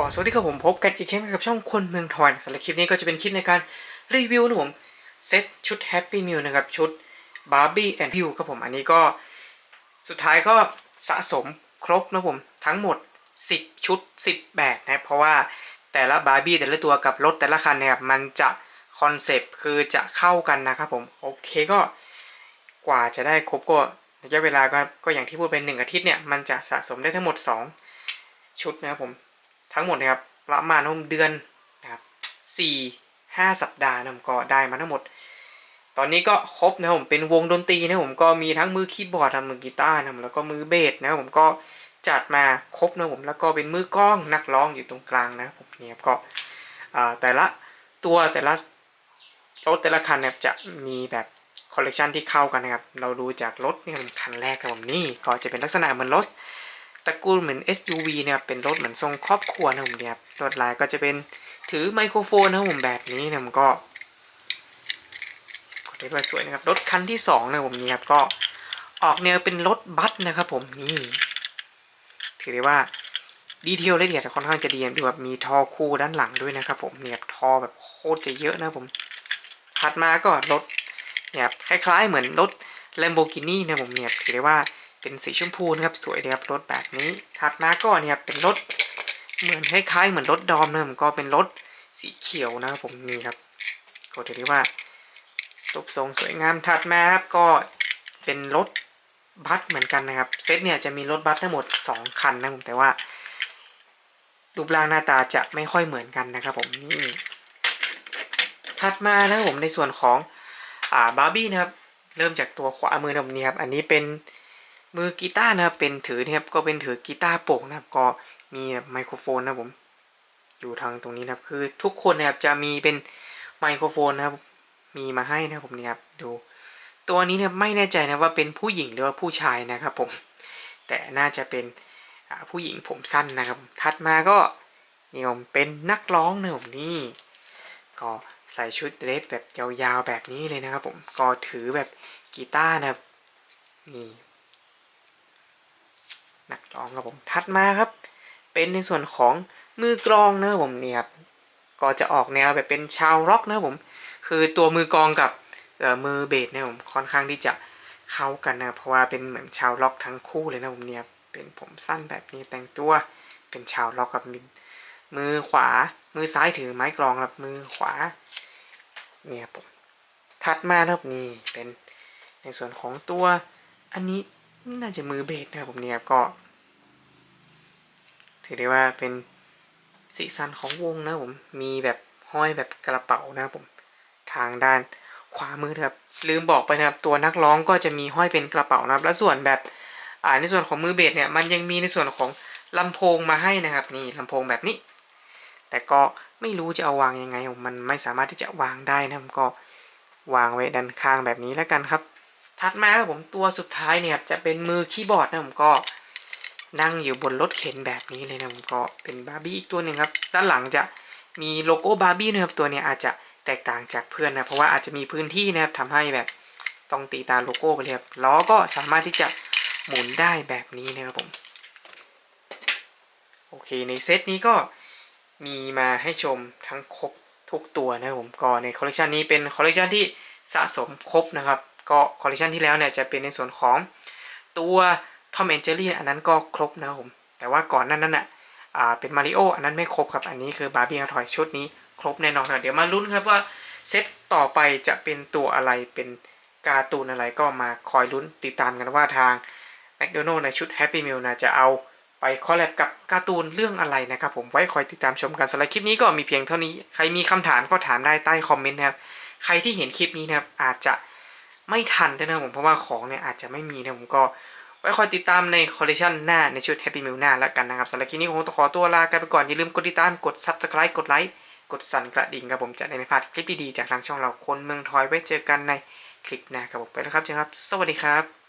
ก็สวัสดีครับผมพบกันอีกเช่นกับช่องคนเมืองทอยสำหรับคลิปนี้ก็จะเป็นคลิปในการรีวิวนะผมเซตชุด Happy Meal นะครับชุด Barbie and Pew ครับผมอันนี้ก็สุดท้ายก็สะสมครบนะผมทั้งหมด 10 ชุด 10 แบบนะเพราะว่าแต่ละบาร์บี้แต่ละตัวกับรถแต่ละคันเนี่ยมันจะคอนเซปต์คือจะเข้ากันนะครับผมโอเคก็กว่าจะได้ครบก็ระยะเวลาก็ก็อย่างที่พูดเป็นหนึ่งอาทิตย์เนี่ยมันจะสะสมได้ทั้งหมด 2 ชุดนะครับผม ทั้งหมดนะครับประมาณเดือนนะครับสี่ห้าสัปดาห์นะผมก็ได้มาทั้งหมด ตอนนี้ก็ครบนะผมเป็นวงดนตรีนะผมก็มีทั้งมือคีย์บอร์ดนะมือกีตาร์นะแล้วก็มือเบสนะผมก็จัดมาครบนะผมแล้วก็เป็นมือกล้องนักร้องอยู่ตรงกลางนะผมเนี่ยก็แต่ละตัวแต่ละรถแต่ละคันเนี่ยจะมีแบบคอลเลกชันที่เข้ากันนะครับ เราดูจากรถนี่เป็นคันแรกครับผมนี่ก็จะเป็นลักษณะเหมือนรถ ตระกูลเหมือน SUV เนี่ยเป็นรถเหมือนทรงครอบครัวนะผมเนี่ยครับรถลายก็จะเป็นถือไมโครโฟนนะผมแบบนี้นะผมก็ก็เรียกว่าสวยนะครับรถคันที่สองนะผมนี่ครับก็ออกแนวเป็นรถบัสนะครับผมนี่ถือได้ว่าดีเทลละเอียดค่อนข้างจะดีดูแบบมีท่อคู่ด้านหลังด้วยนะครับผมเนี่ยท่อแบบโคตรจะเยอะนะผมถัดมาก็รถเนี่ยครับคล้ายๆเหมือนรถ Lamborghini นะผมเนี่ยถือได้ว่า เป็นสีชมพูนะครับสวยเลยครับรถแบบนี้ ถัดมาก็เนี่ยเป็นรถเหมือนคล้ายๆเหมือนรถดอมนะผมก็เป็นรถสีเขียวนะครับผมนี่ครับก็ถือได้ว่ารูปทรงสวยงามถัดมาครับก็เป็นรถบัสเหมือนกันนะครับเซตเนี่ยจะมีรถบัสทั้งหมด 2 คันนะผมแต่ว่ารูปร่างหน้าตาจะไม่ค่อยเหมือนกันนะครับผมนี่ถัดมานะครับผมในส่วนของอ่าบาร์บี้นะครับเริ่มจากตัวขวามือนะผมนี่ครับอันนี้เป็น มือกีตาร์นะครับเป็นถือนะครับก็เป็นถือกีตาร์โปร่งนะครับ ก็มีไมโครโฟนนะผม อยู่ทางตรงนี้นะครับคือทุกคนนะครับจะมีเป็นไมโครโฟนนะครับ มีมาให้นะผมนี่ครับดูตัวนี้เนี่ยไม่แน่ใจนะว่าเป็นผู้หญิงหรือว่าผู้ชายนะครับผม แต่น่าจะเป็นผู้หญิงผมสั้นนะครับ ถัดมาก็นี่ผมเป็นนักร้องนะผมนี่ก็ใส่ชุดเดรสแบบยาวๆแบบนี้เลยนะครับผมก็ถือแบบกีตาร์นะครับนี่ นักร้องครับผมถัดมาครับ เป็นในส่วนของมือกลองนะครับผมเนี่ยครับก็จะออกแนวแบบเป็นชาวร็อกนะครับผม คือตัวมือกลองกับเอ่อมือเบสเนี่ยผมค่อนข้างที่จะเข้ากันนะเพราะว่าเป็นเหมือนชาวร็อกทั้งคู่เลยนะผมเนี่ยเป็นผมสั้นแบบนี้แต่งตัวเป็นชาวร็อกกับมือขวา มือซ้ายถือไม้กลองครับมือขวาเนี่ยผมถัดมาครับนี่เป็นในส่วนของตัวอันนี้ น่าจะมือเบสนะครับผมเนี่ยก็ ถือได้ว่าเป็นสีสันของวงนะผมมีแบบห้อยแบบกระเป๋านะครับผมทางด้านขวามือนะครับลืมบอกไปนะครับตัวนักร้องก็จะมีห้อยเป็นกระเป๋านะครับ และส่วนแบบอ่าในส่วนของมือเบสเนี่ยมันยังมีในส่วนของลำโพงมาให้นะครับ นี่ลำโพงแบบนี้ แต่ก็ไม่รู้จะเอาวางยังไง มันไม่สามารถที่จะวางได้นะก็วางไว้ด้านข้างแบบนี้แล้วกันครับ ถัดมาครับผมตัวสุดท้ายเนี่ยจะเป็นมือคีย์บอร์ดนะผมก็นั่งอยู่บนรถเข็นแบบนี้เลยนะผมก็เป็นบาร์บี้อีกตัวหนึ่งครับ ด้านหลังจะมีโลโก้บาร์บี้นะครับตัวเนี้ยอาจจะแตกต่างจากเพื่อนนะเพราะว่าอาจจะมีพื้นที่นะครับทำให้แบบต้องตีตาโลโก้ไปเลยครับล้อก็สามารถที่จะหมุนได้แบบนี้นะครับผมโอเคในเซตนี้ก็มีมาให้ชมทั้งครบทุกตัวนะครับผมก็ในคอลเลกชันนี้เป็นคอลเลกชันที่สะสมครบนะครับ ก็คอลเลกชันที่แล้วเนี่ยจะเป็นในส่วนของตัวทอมแอนเจอรี่อันนั้นก็ครบนะครับผม แต่ว่าก่อนนั้นนั้นอะเป็นมาริโออันนั้นไม่ครบครับ อันนี้คือบาร์บี้ทอยชุดนี้ครบแน่นอนนะเดี๋ยวมาลุ้นครับว่าเซตต่อไปจะเป็นตัวอะไรเป็นการ์ตูนอะไรก็มาคอยลุ้นติดตามกันว่าทางแมคโดนัลในชุด Happy Meal นะจะเอาไปคอลแลบกับการ์ตูนเรื่องอะไรนะครับผมไว้คอยติดตามชมกันสำหรับคลิปนี้ก็มีเพียงเท่านี้ ใครมีคำถามก็ถามได้ใต้คอมเมนต์นะครับ ใครที่เห็นคลิปนี้นะครับอาจจะ ไม่ทันด้วยนะผมเพราะว่าของเนี่ยอาจจะไม่มีนะผมก็ไว้คอยติดตามในคอลเลคชันหน้าในชุด Happy Meal หน้าแล้วกันนะครับสำหรับคลิปนี้คงต้องขอตัวลากันไปก่อน อย่าลืมกดติดตามกด Subscribe กดไลค์กดสั่นกระดิ่งครับผมจะได้ไม่พลาดคลิปดีๆจากทางช่องเราคนเมืองทอยไว้เจอกันในคลิปหน้าครับผมไปแล้วครับเจอกันครับ สวัสดีครับ